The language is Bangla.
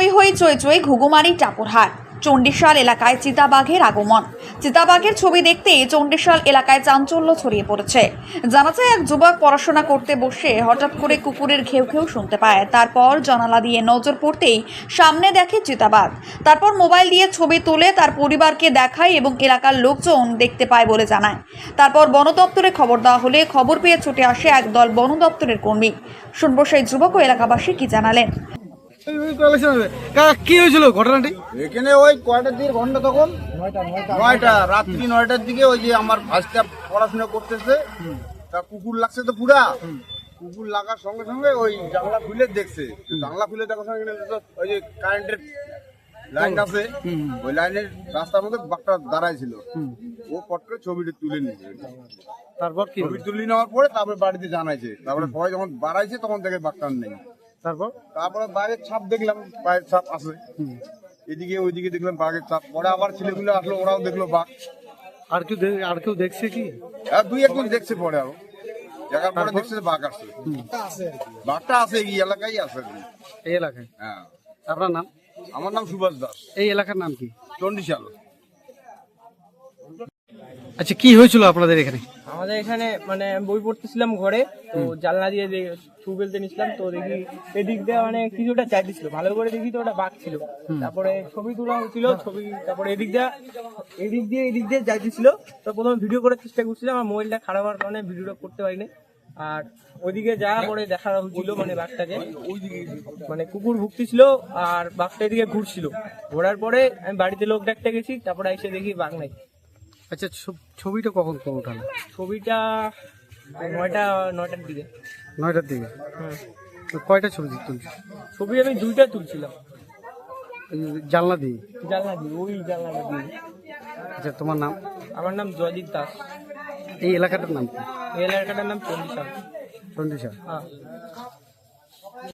হই হই চই চই ঘুঘুমারি টাপুরহাট চণ্ডীশাল এলাকায় চিতাবাঘের আগমন। চিতাবাঘের ছবি দেখতে চণ্ডীশাল এলাকায় চাঞ্চল্য ছড়িয়ে পড়েছে। জানা যায়, এক যুবক পড়াশোনা করতে বসে হঠাৎ করে কুকুরের ঘেউ ঘেউ শুনতে পায়। তারপর জানালা দিয়ে নজর পড়তেই সামনে দেখে চিতাবাঘ। তারপর মোবাইল দিয়ে ছবি তুলে তার পরিবারকে দেখায় এবং এলাকার লোকজন দেখতে পায় বলে জানায়। তারপর বন দপ্তরে খবর দেওয়া হলে খবর পেয়ে ছুটে আসে একদল বন দপ্তরের কর্মী। শুনব সেই যুবক ও এলাকাবাসী কি জানালেন। কি হয়েছিল ঘটনাটি? এখানে ওই কয়টার দিকে ঘণ্টা তখন? নয়টা রাত্রি নয়টার দিকে ওই যে আমার ভাইসটা পড়াশোনা করতেছে। তা কুকুর লাগছে তো পুরা। কুকুর লাগার সঙ্গে সঙ্গে ওই জানলা খুলে দেখছে। জানলা খুলে দেখার সঙ্গে ওই যে কারেন্টের লাইন আছে। ওই লাইনের রাস্তার মধ্যে বাঘটা দাঁড়ায় ছিল ও পট করে ছবিটা তুলে নিয়েছে। তারপর কি ছবি তুলে নেওয়ার পরে তারপরে বাড়িতে জানাইছে। তারপরে সবাই যখন বাড়াইছে তখন থেকে বাঘটা নেই। তারপর? তারপরে বাঘের ছাপ দেখলাম পায়ের ছাপ আছে। এদিকে ওইদিকে দেখলাম বাঘের ছাপ। পরে আবার ছেলেগুলো আসলো ওরাও দেখল বাঘ। আর কেউ আর কেউ দেখছে কি? আর দুই একজন দেখছে পরে আরও। দেখার পরে দেখছে যে বাঘ আসছে। বাঘটা আছে এই এলাকায় আছে। এই এলাকায়? হ্যাঁ। আপনার নাম? আমার নাম সুভাষ দাস। এই এলাকার নাম কি? চন্ডিশাল আচ্ছা কি হয়েছিল আপনাদের এখানে? আমাদের এখানে মানে আমি বই পড়তেছিলাম ঘরে তো জানলা দিয়ে ছু ফেলতে নিছিলাম তো দেখি এদিক দিয়ে মানে কিছুটা চাইতেছিল ভালো করে দেখি তো ওটা বাঘ ছিল। তারপরে ছবি তোলা হচ্ছিল ছবি তারপরে এদিক দিয়ে এদিক দিয়ে এদিক দিয়ে যাইতেছিল তো প্রথমে ভিডিও করার চেষ্টা করছিলাম আমার মোবাইলটা খারাপ হওয়ার কারণে ভিডিওটা করতে পারিনি। আর ওইদিকে যাওয়ার পরে দেখা হচ্ছিল মানে বাঘটাকে। মানে কুকুর ভুগতেছিল আর বাঘটা এদিকে ঘুরছিল। ঘোরার পরে আমি বাড়িতে লোক ডাকতে গেছি তারপরে এসে দেখি বাঘ নাই। আচ্ছা ছবিটা কখন কখন উঠালো? ছবিটা নয়টা নয়টার দিকে। নয়টার দিকে। তো কয়টা ছবি তুলছে? ছবি আমি দুইটা তুলছিলাম। এই জানলা দিয়ে? জানলা দিয়ে ওই জানলাটা দিয়ে। আচ্ছা তোমার নাম? আমার নাম জয়দীপ দাস। এই এলাকাটার নাম কি? এই এলাকাটার নাম চন্ডিশাল। চন্ডিশা হ্যাঁ।